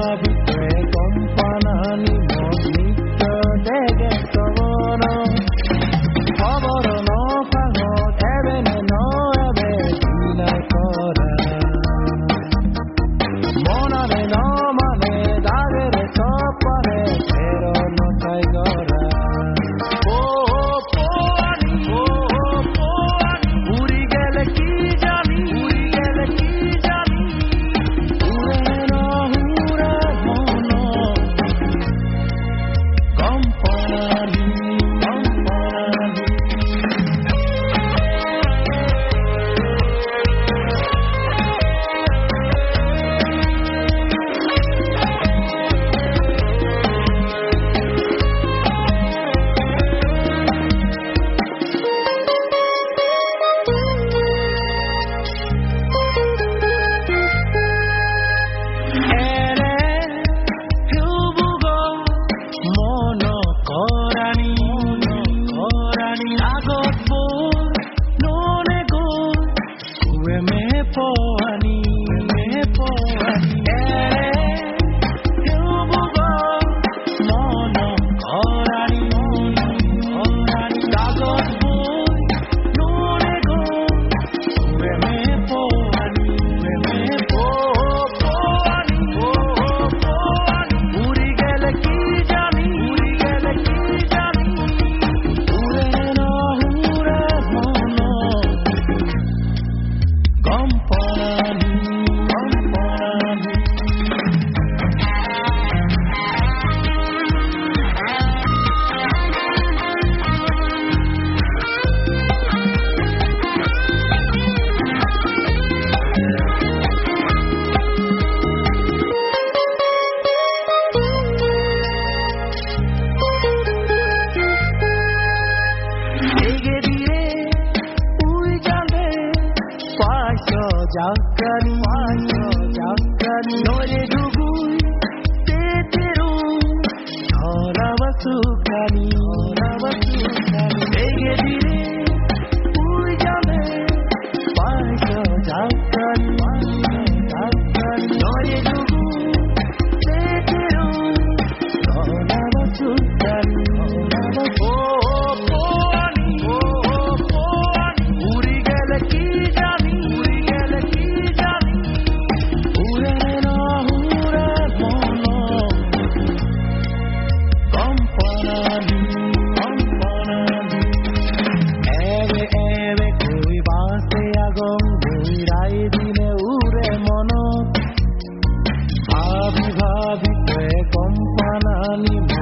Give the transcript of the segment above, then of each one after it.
love ucapkan Hanya ucapkan Noye dugui Tetiru Hora masukkan Hora masukkan Ege di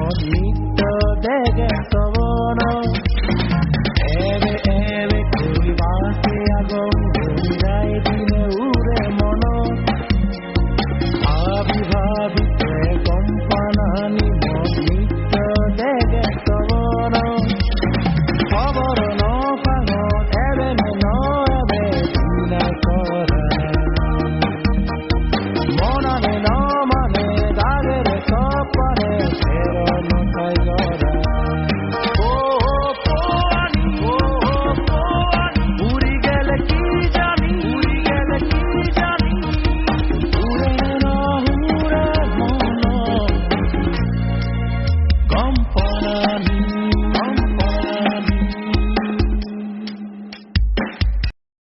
Lord,